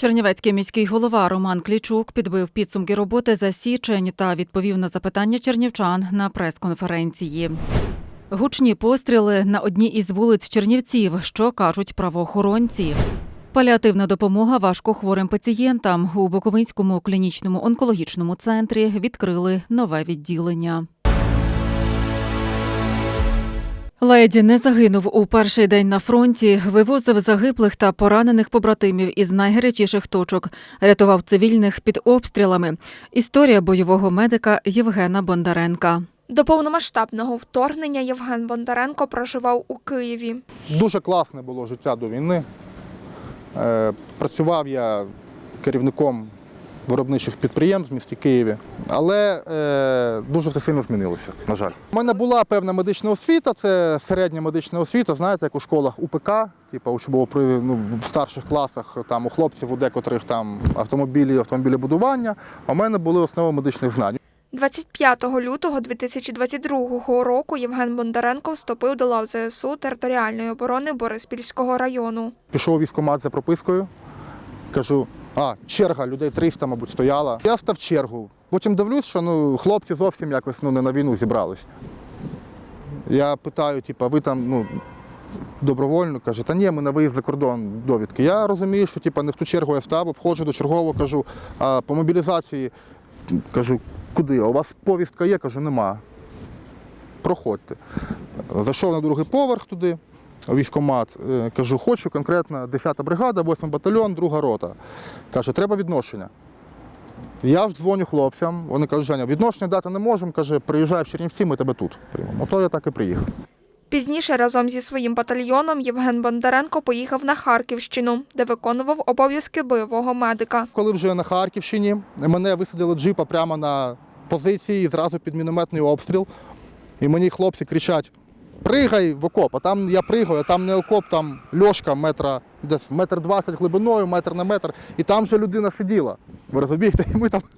Чернівецький міський голова Роман Клічук підбив підсумки роботи за січень та відповів на запитання чернівчан на прес-конференції. Гучні постріли на одній із вулиць Чернівців, що кажуть правоохоронці. Паліативна допомога важкохворим пацієнтам у Буковинському клінічному онкологічному центрі відкрили нове відділення. Леді не загинув у перший день на фронті, вивозив загиблих та поранених побратимів із найгарячіших точок, рятував цивільних під обстрілами. Історія бойового медика Євгена Бондаренка. До повномасштабного вторгнення Євген Бондаренко проживав у Києві. Дуже класне було життя до війни. Е, Працював я керівником виробничих підприємств в місті Києві, але е, дуже все сильно змінилося, на жаль. У мене була певна медична освіта, це середня медична освіта, знаєте, як у школах УПК, типу учбово при ну, в старших класах, там у хлопців, у декотрих там автомобілі, автомобілебудування. А у мене були основи медичних знань. 25 лютого 2022 року Євген Бондаренко вступив до лав ЗСУ територіальної оборони Бориспільського району. Пішов військкомат за пропискою. Кажу, а, черга, людей 300, мабуть, стояла. Я став чергу. Потім дивлюсь, що ну, хлопці зовсім якось ну, не на війну зібрались. Я питаю, типу, ви там ну, добровольно? Каже, та ні, ми на виїзд за кордон довідки. Я розумію, що типу, не в ту чергу я став, обходжу до чергового, кажу, а по мобілізації кажу, куди? У вас повістка є? Кажу, нема. Проходьте. Зайшов на другий поверх туди, у військкомат, е, кажу, хочу конкретно 10-та бригада, 8 батальйон, друга рота. Каже, треба відношення. Я ж дзвоню хлопцям, вони кажуть, Женя, відношення дати не можемо. Каже, приїжджай в Чернівці, ми тебе тут приймемо. Ото я так і приїхав. Пізніше разом зі своїм батальйоном Євген Бондаренко поїхав на Харківщину, де виконував обов'язки бойового медика. Коли вже на Харківщині мене висадили джипа прямо на позиції, зразу під мінометний обстріл. І мені хлопці кричать: пригай в окоп, а там я пригаю, а там не окоп, там льошка метра, десь метр двадцять глибиною, метр на метр, і там вже людина сиділа. Ви розумієте? І ми там.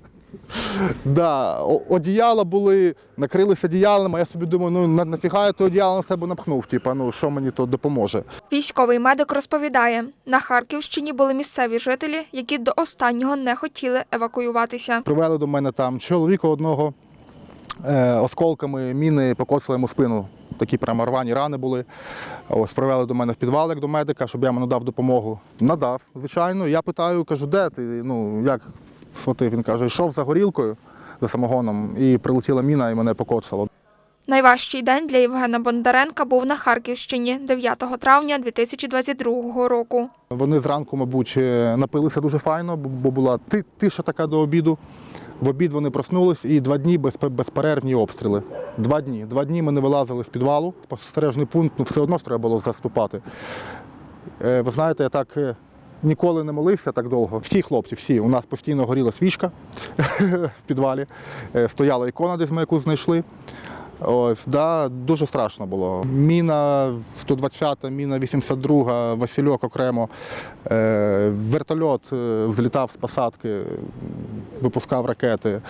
Да, одіяла були, накрилися одіялами, а я собі думаю, ну на- нафіга я то одіяло на себе напхнув, типа, ну що мені то допоможе. Військовий медик розповідає, на Харківщині були місцеві жителі, які до останнього не хотіли евакуюватися. Привели до мене там чоловіка одного е, осколками міни покоцали йому спину. Такі прямо рвані рани були. Ось привели до мене в підвал як до медика, щоб я йому надав допомогу. Надав, звичайно. Я питаю, кажу, де ти? Ну, як схватив? Він каже, йшов за горілкою за самогоном, і прилетіла міна і мене покоцало. Найважчий день для Євгена Бондаренка був на Харківщині 9 травня 2022 року. Вони зранку, мабуть, напилися дуже файно, бо була тиша така до обіду. В обід вони проснулись і два дні без, безперервні обстріли. Два дні. Два дні ми не вилазили з підвалу. Спостережний пункт, ну все одно ж треба було заступати. Е, Ви знаєте, я так е, ніколи не молився так довго. Всі хлопці, всі. У нас постійно горіла свічка в підвалі. Е, Стояла ікона, десь ми яку знайшли. Ось, да, дуже страшно було. Міна 120, міна 82, Васильок окремо. Е, вертольот е, взлітав з посадки, випускав ракети.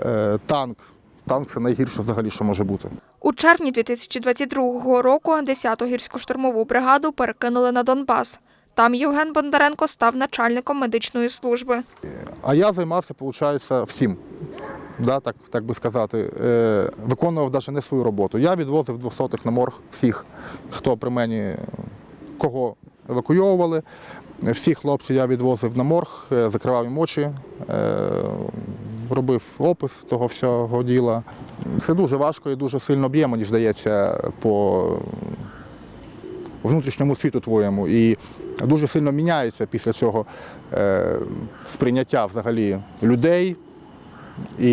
Е, танк. Танк це найгірше взагалі, що може бути. У червні 2022 року 10-ту гірсько-штурмову бригаду перекинули на Донбас. Там Євген Бондаренко став начальником медичної служби. А я займався, виходить, всім. Да, так, так би сказати, е, виконував навіть не свою роботу. Я відвозив двохсотих на морг всіх, хто при мені, кого евакуйовували. Всіх хлопців я відвозив на морг, е, закривав їм очі, е, робив опис того всього діла. Це дуже важко і дуже сильно б'є, мені здається, по внутрішньому світу твоєму. І дуже сильно міняється після цього е, сприйняття взагалі людей і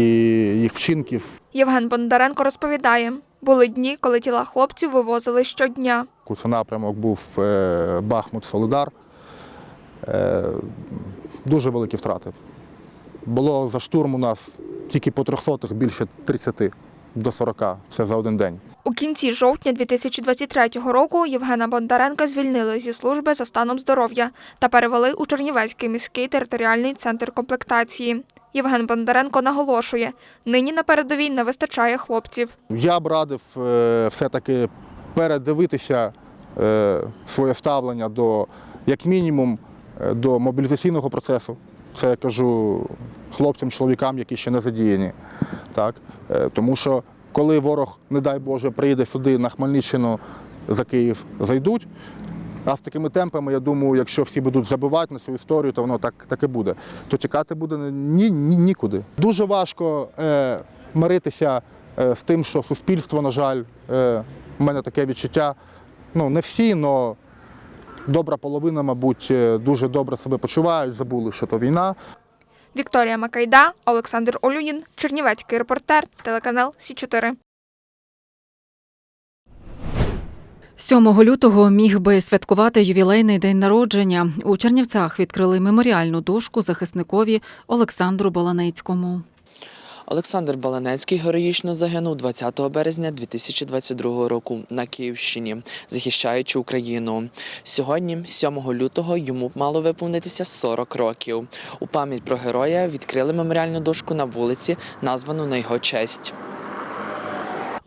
їх вчинків. Євген Бондаренко розповідає, були дні, коли тіла хлопців вивозили щодня. Це напрямок був е, Бахмут Солидар. Е, дуже великі втрати. Було за штурм у нас тільки по 300 більше 30 до 40. Це за один день. У кінці жовтня 2023 року Євгена Бондаренка звільнили зі служби за станом здоров'я та перевели у Чернівецький міський територіальний центр комплектації. Євген Бондаренко наголошує, нині на передовій не вистачає хлопців. Я б радив е, все-таки передивитися е, своє ставлення до, як мінімум, е, до мобілізаційного процесу. Це я кажу хлопцям, чоловікам, які ще не задіяні. Так? Тому що коли ворог, не дай Боже, приїде сюди на Хмельниччину за Київ, зайдуть. А з такими темпами, я думаю, якщо всі будуть забивати на цю історію, то воно так, так і буде. То тікати буде ні, ні, нікуди. Дуже важко е, миритися е, з тим, що суспільство, на жаль, е, в мене таке відчуття. Ну, не всі, але добра половина, мабуть, е, дуже добре себе почувають, забули, що то війна. Вікторія Макайда, Олександр Олюнін, Чернівецький репортер, телеканал Сі 4 7 лютого міг би святкувати ювілейний день народження. У Чернівцях відкрили меморіальну дошку захисникові Олександру Баланецькому. Олександр Баланецький героїчно загинув 20 березня 2022 року на Київщині, захищаючи Україну. Сьогодні, 7 лютого, йому мало виповнитися 40 років. У пам'ять про героя відкрили меморіальну дошку на вулиці, названу на його честь.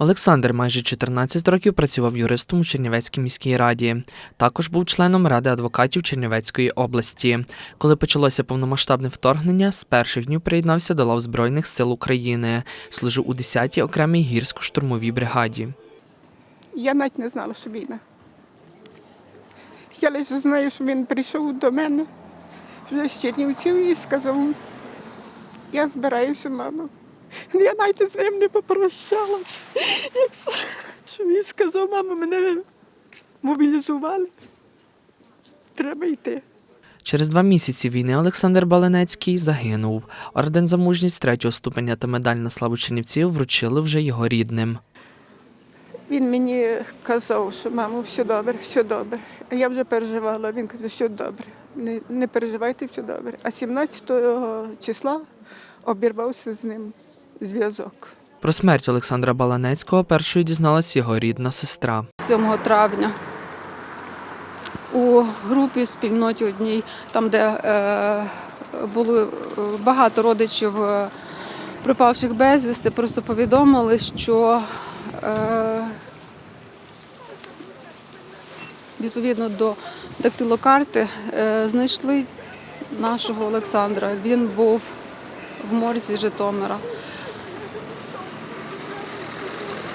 Олександр майже 14 років працював юристом у Чернівецькій міській раді. Також був членом Ради адвокатів Чернівецької області. Коли почалося повномасштабне вторгнення, з перших днів приєднався до лав Збройних сил України. Служив у 10-й окремій гірсько-штурмовій бригаді. Я навіть не знала, що війна. Я лише знаю, що він прийшов до мене вже з Чернівців і сказав, я збираюся, мамо. Я навіть з ним не попрощалась. Що він сказав, мамо, мене мобілізували. Треба йти. Через два місяці війни Олександр Баланецький загинув. Орден за мужність третього ступеня та медаль на славу Чернівців вручили вже його рідним. Він мені казав, що мамо, все добре, все добре. А я вже переживала. Він каже, все добре. Не, не переживайте, все добре. А 17 числа обірвався з ним зв'язок. Про смерть Олександра Баланецького першою дізналась його рідна сестра. 7 травня у групі спільноті одній, там, де е, були е, багато родичів е, пропавших безвісти, просто повідомили, що е, відповідно до дактилокарти е, знайшли нашого Олександра. Він був в морзі Житомира.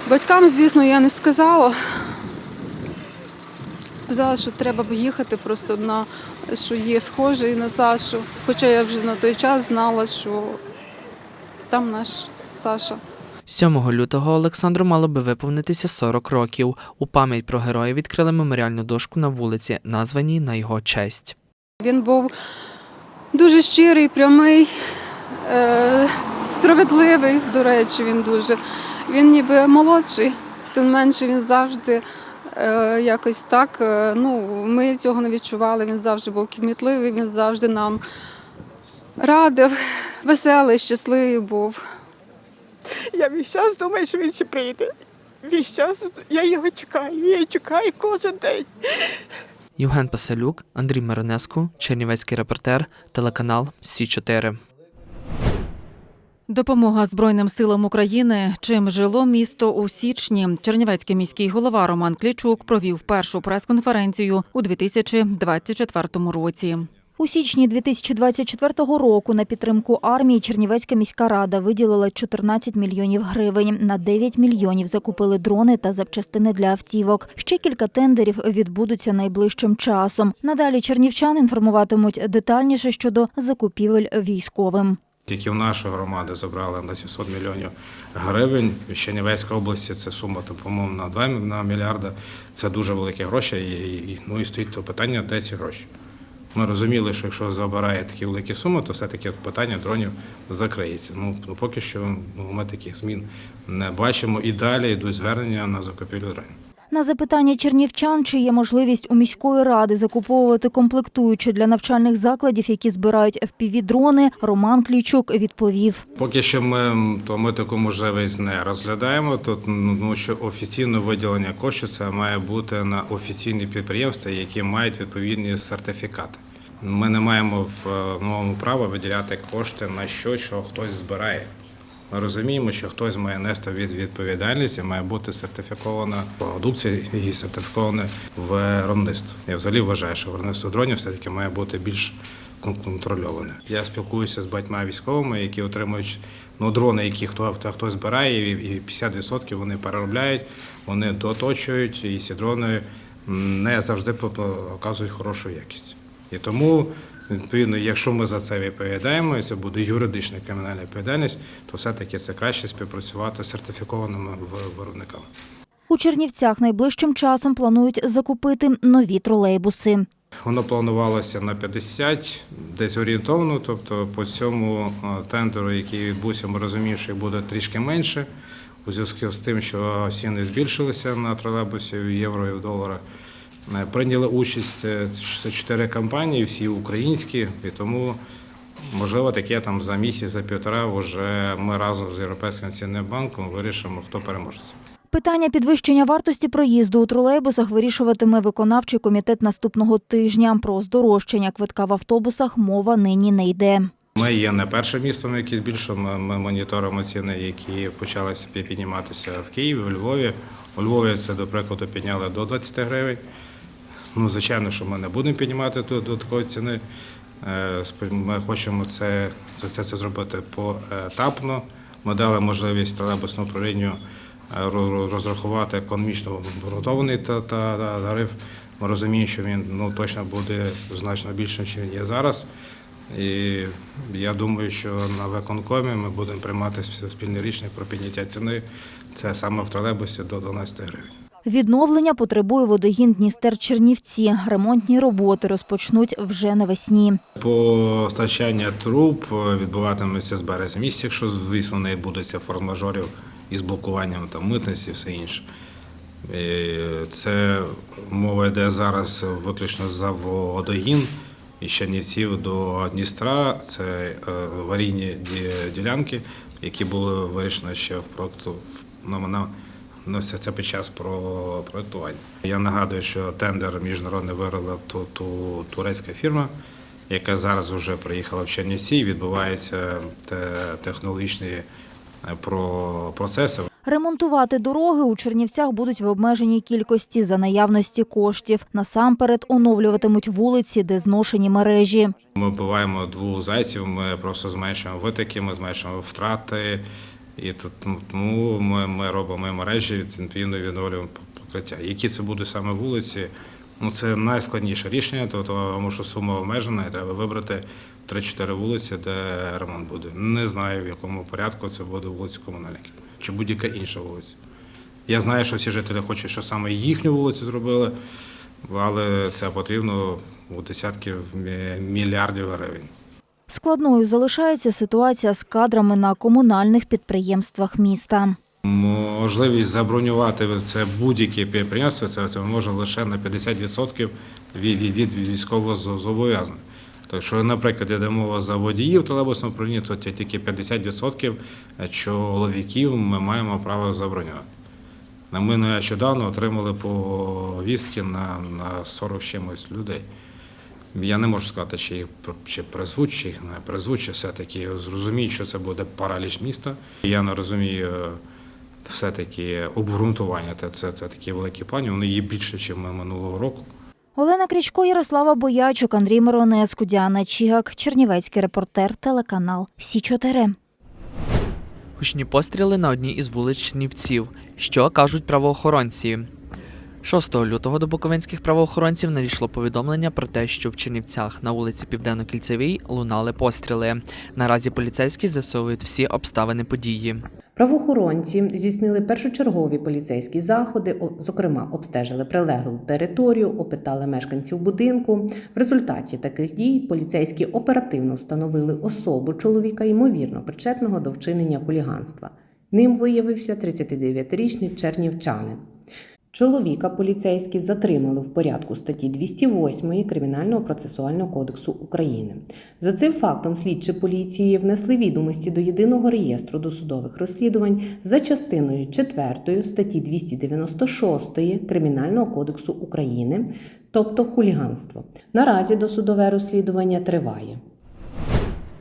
Батькам, звісно, я не сказала. Сказала, що треба б їхати просто на що є схожий на Сашу. Хоча я вже на той час знала, що там наш Саша. 7 лютого Олександру мало би виповнитися 40 років. У пам'ять про героя відкрили меморіальну дошку на вулиці, названій на його честь. Він був дуже щирий, прямий, е, справедливий, до речі, він дуже. Він ніби молодший, тим менше він завжди е, якось так. е, ну, ми цього не відчували. Він завжди був кмітливий, він завжди нам радив, веселий, щасливий був. Я весь час думаю, що він ще прийде. Весь час я його чекаю, я його чекаю кожен день. Євген Пасалюк, Андрій Миронеску, Чернівецький репортер, телеканал Сі 4 Допомога Збройним силам України. Чим жило місто у січні? Чернівецький міський голова Роман Клічук провів першу прес-конференцію у 2024 році. У січні 2024 року на підтримку армії Чернівецька міська рада виділила 14 мільйонів гривень. На 9 мільйонів закупили дрони та запчастини для автівок. Ще кілька тендерів відбудуться найближчим часом. Надалі чернівчан інформуватимуть детальніше щодо закупівель військовим. Тільки в нашу громаду забрали на 700 мільйонів гривень. В Чернівецькій області це сума, по-моєму, на 2 на мільярда. Це дуже великі гроші. І, ну, і стоїть то питання, де ці гроші. Ми розуміли, що якщо забирає такі великі суми, то все-таки питання дронів закриється. Ну, поки що ну, ми таких змін не бачимо. І далі йдуть звернення на закупівлю дронів. На запитання чернівчан, чи є можливість у міської ради закуповувати комплектуючі для навчальних закладів, які збирають FPV-дрони, Роман Клічук відповів. Поки що ми, то ми таку можливість не розглядаємо. Тут ну що офіційне виділення коштів це має бути на офіційні підприємства, які мають відповідні сертифікати. Ми не маємо в е, новому права виділяти кошти на щось, що хтось збирає. Ми розуміємо, що хтось має нести від відповідальність і має бути сертифікована продукція і сертифікована виробництво. Я взагалі вважаю, що виробництво дронів все-таки має бути більш кон- контрольоване. Я спілкуюся з багатьма військовими, які отримують ну, дрони, які хто, хто, збирає, і і 50% вони переробляють, вони доточують, і ці дрони не завжди по- по- хорошу якість. І тому, відповідно, якщо ми за це відповідаємо, і це буде юридична кримінальна відповідальність, то все-таки це краще співпрацювати з сертифікованими виробниками. У Чернівцях найближчим часом планують закупити нові тролейбуси. Воно планувалося на 50, десь орієнтовно. Тобто по цьому е, тендеру, який відбувся, ми розуміємо, що буде трішки менше. У зв'язку з тим, що ціни збільшилися на тролейбусі в євро і в доларах. Е, Прийняли участь е, це чотири компанії, всі українські, і тому можливо таке там за місяць, за півтора вже ми разом з Європейським цінним банком вирішимо, хто переможеться. Питання підвищення вартості проїзду у тролейбусах вирішуватиме виконавчий комітет наступного тижня. Про здорожчання квитка в автобусах мова нині не йде. Ми є не першим містом, яке збільшує. Ми, ми моніторимо ціни, які почалися пі- підніматися в Києві, у Львові. У Львові це, до прикладу, підняли до 20 гривень. Ну, звичайно, що ми не будемо піднімати до, до такої ціни. Е, Ми хочемо це, це, це, зробити поетапно. Ми дали можливість тролейбусному управлінню е, ро- ро- розрахувати економічно обґрунтований та, та, та тариф. Ми розуміємо, що він ну, точно буде значно більшим, ніж він є зараз. І я думаю, що на виконкомі ми будемо приймати спільне рішення про підняття ціни. Це саме в тролейбусі до 12 гривень. Відновлення потребує водогін Дністер Чернівці. Ремонтні роботи розпочнуть вже навесні. Постачання труб е, відбуватиметься з березня місяця, якщо звісно не відбудеться форс-мажорів із блокуванням там митниці і все інше. І Це мова йде зараз виключно за водогін із Чернівців до Дністра. Це е, аварійні ділянки, які були вирішені ще в проекту на, це під час про проектування. Я нагадую, що тендер міжнародний виграла ту, ту турецька фірма, яка зараз вже приїхала в Чернівці. Відбуваються те, технологічні е, про процеси. Ремонтувати дороги у Чернівцях будуть в обмеженій кількості за наявності коштів. Насамперед оновлюватимуть вулиці, де зношені мережі. Ми вбиваємо двох зайців, ми просто зменшуємо витоки, ми зменшуємо втрати. І ну, тому ми, ми робимо мережі, відповідно відновлюємо покриття. Які це будуть саме вулиці? Ну, це найскладніше рішення, то- тому що сума обмежена, і треба вибрати 3-4 вулиці, де ремонт буде. Не знаю, в якому порядку це буде вулиця комунальників чи будь-яка інша вулиця. Я знаю, що всі жителі хочуть, що саме їхню вулицю зробили, але це потрібно у десятків мільярдів гривень. Складною залишається ситуація з кадрами на комунальних підприємствах міста. Можливість забронювати це будь-яке підприємство, це, це може лише на 50% від, від, військового зо- зобов'язання. Так що, наприклад, йде мова за водіїв тролейбусного управління, то тільки 50% чоловіків ми маємо право забронювати. Ми нещодавно отримали повістки на, на 40 чимось людей. Я не можу сказати, чи їх чи призвуть, чи їх не призвуть, чи все-таки зрозуміють, що це буде параліч міста. Я не розумію е, все-таки обґрунтування. Це, це, це такі великі плані, вони є більше, ніж минулого року. Олена Крічко, Ярослава Боячук, Андрій Миронецьку, Діана Чігак, Чернівецький репортер, телеканал Сі 4 Гучні постріли на одній із вулиць Чернівців. Що кажуть правоохоронці? 6 лютого до буковинських правоохоронців надійшло повідомлення про те, що в Чернівцях на вулиці Південно-Кільцевій лунали постріли. Наразі поліцейські з'ясовують всі обставини події. Правоохоронці здійснили першочергові поліцейські заходи, зокрема, обстежили прилеглу територію, опитали мешканців будинку. В результаті таких дій поліцейські оперативно встановили особу чоловіка, ймовірно причетного до вчинення хуліганства. Ним виявився 39-річний чернівчанин. Чоловіка поліцейські затримали в порядку статті 208 Кримінального процесуального кодексу України. За цим фактом слідчі поліції внесли відомості до єдиного реєстру досудових розслідувань за частиною 4 статті 296 Кримінального кодексу України, тобто хуліганство. Наразі досудове розслідування триває.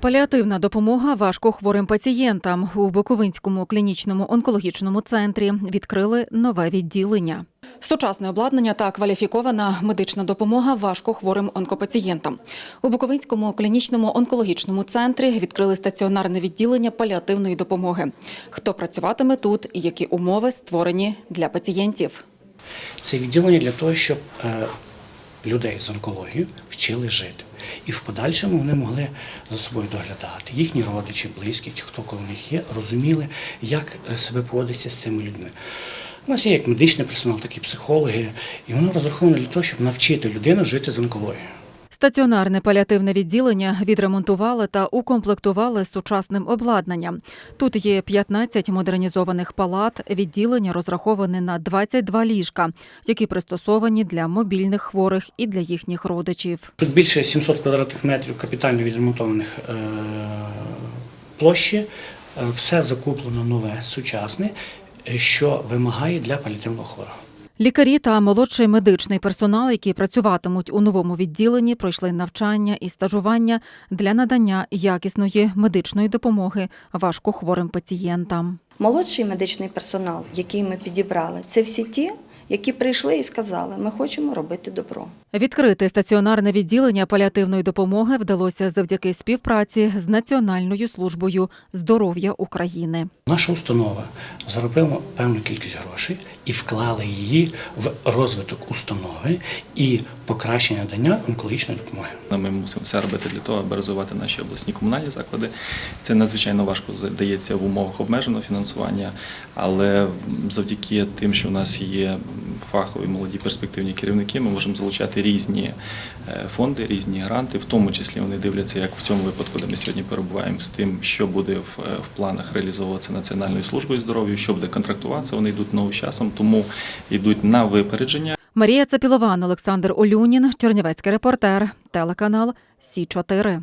Паліативна допомога важкохворим пацієнтам у Буковинському клінічному онкологічному центрі відкрили нове відділення. Сучасне обладнання та кваліфікована медична допомога важкохворим онкопацієнтам. У Буковинському клінічному онкологічному центрі відкрили стаціонарне відділення паліативної допомоги. Хто працюватиме тут і які умови створені для пацієнтів? Це відділення для того, щоб е, людей з онкологією вчили жити. І в подальшому вони могли за собою доглядати. Їхні родичі, близькі, ті, хто коло них є, розуміли, як е, себе поводиться з цими людьми. У нас є як медичний персонал, так і психологи, і воно розраховано для того, щоб навчити людину жити з онкологією. Стаціонарне паліативне відділення відремонтували та укомплектували сучасним обладнанням. Тут є 15 модернізованих палат. Відділення розраховане на 22 ліжка, які пристосовані для мобільних хворих і для їхніх родичів. Тут більше 700 квадратних метрів капітально відремонтованих е, площі. Е, Все закуплено нове, сучасне, е, що вимагає для паліативного хворого. Лікарі та молодший медичний персонал, які працюватимуть у новому відділенні, пройшли навчання і стажування для надання якісної медичної допомоги важкохворим пацієнтам. Молодший медичний персонал, який ми підібрали, це всі ті, які прийшли і сказали, ми хочемо робити добро. Відкрити стаціонарне відділення паліативної допомоги вдалося завдяки співпраці з Національною службою здоров'я України. Наша установа заробила певну кількість грошей і вклала її в розвиток установи і покращення надання онкологічної допомоги. Ми мусимо все робити для того, аби розвивати наші обласні комунальні заклади. Це надзвичайно важко дається в умовах обмеженого фінансування, але завдяки тим, що в нас є фахові молоді перспективні керівники, ми можемо залучати різні е, фонди, різні гранти, в тому числі вони дивляться, як в цьому випадку, де ми сьогодні перебуваємо, з тим, що буде в, е, планах реалізовуватися Національною службою здоров'я, що буде контрактуватися. Вони йдуть новим часом, тому йдуть на випередження. Марія Цапілован, Олександр Олюнін, Чернівецький репортер, телеканал Сі 4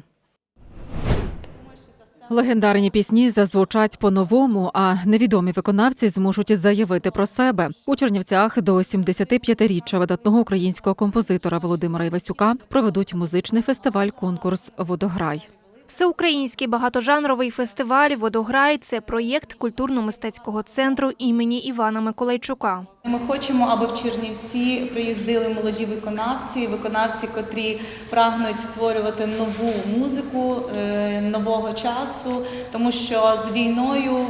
Легендарні пісні зазвучать по-новому, а невідомі виконавці зможуть заявити про себе. У Чернівцях до 75-річчя видатного українського композитора Володимира Івасюка проведуть музичний фестиваль-конкурс Водограй. Всеукраїнський багатожанровий фестиваль Водограй це проєкт культурно-мистецького центру імені Івана Миколайчука. Ми хочемо, аби в Чернівці приїздили молоді виконавці, виконавці, котрі прагнуть створювати нову музику е, нового часу, тому що з війною.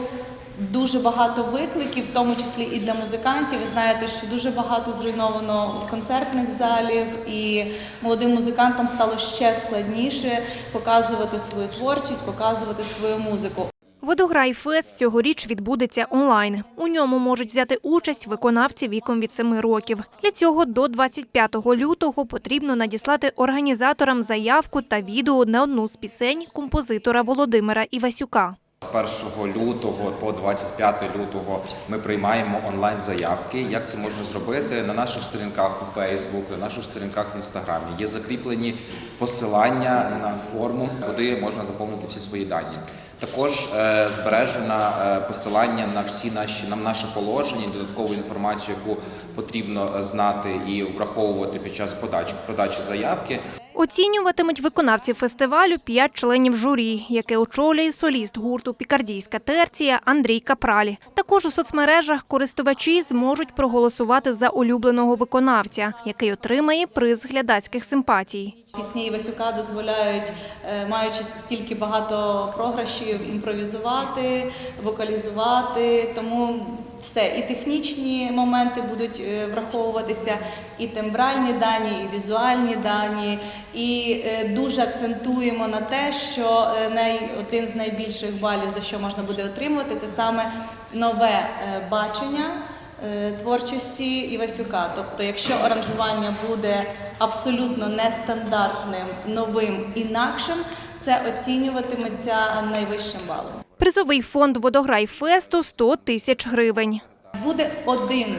Дуже багато викликів, в тому числі і для музикантів. Ви знаєте, що дуже багато зруйновано концертних залів, і молодим музикантам стало ще складніше показувати свою творчість, показувати свою музику. Водограй Фест цьогоріч відбудеться онлайн. У ньому можуть взяти участь виконавці віком від 7 років. Для цього до 25 лютого потрібно надіслати організаторам заявку та відео на одну з пісень композитора Володимира Івасюка. З 1 лютого по 25 лютого ми приймаємо онлайн заявки. Як це можна зробити на наших сторінках у Facebook, на наших сторінках в Інстаграмі? Є закріплені посилання на форму, куди можна заповнити всі свої дані. Також е, збережено е, посилання на всі наші на наше положення, додаткову інформацію, яку потрібно е, знати і враховувати під час подачі подачі заявки. Оцінюватимуть виконавців фестивалю п'ять членів журі, яке очолює соліст гурту Пікардійська терція Андрій Капраль. Також у соцмережах користувачі зможуть проголосувати за улюбленого виконавця, який отримає приз глядацьких симпатій. Пісні Івасюка дозволяють, е, маючи стільки багато програшів, імпровізувати, вокалізувати. Тому все і технічні моменти будуть е, враховуватися, і тембральні дані, і візуальні дані. І е, дуже акцентуємо на те, що е, один з найбільших балів, за що можна буде отримувати, це саме нове бачення творчості Івасюка. Тобто, якщо аранжування буде абсолютно нестандартним, новим, інакшим, це оцінюватиметься найвищим балом. Призовий фонд Водограй Фесту 100 тисяч гривень. Буде один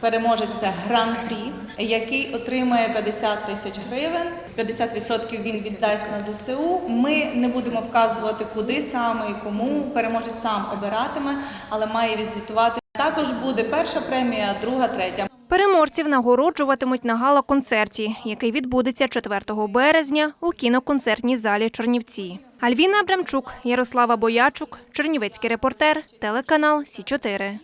переможець гран-прі, який отримає 50 тисяч гривень. 50% він віддасть на ЗСУ. Ми не будемо вказувати, куди саме і кому. Переможець сам обиратиме, але має відзвітувати. Також буде перша премія, друга, третя. Переможців нагороджуватимуть на гала-концерті, який відбудеться 4 березня у кіноконцертній залі Чернівці. Альвіна Абрамчук, Ярослава Боячук, Чернівецький репортер, телеканал Сі 4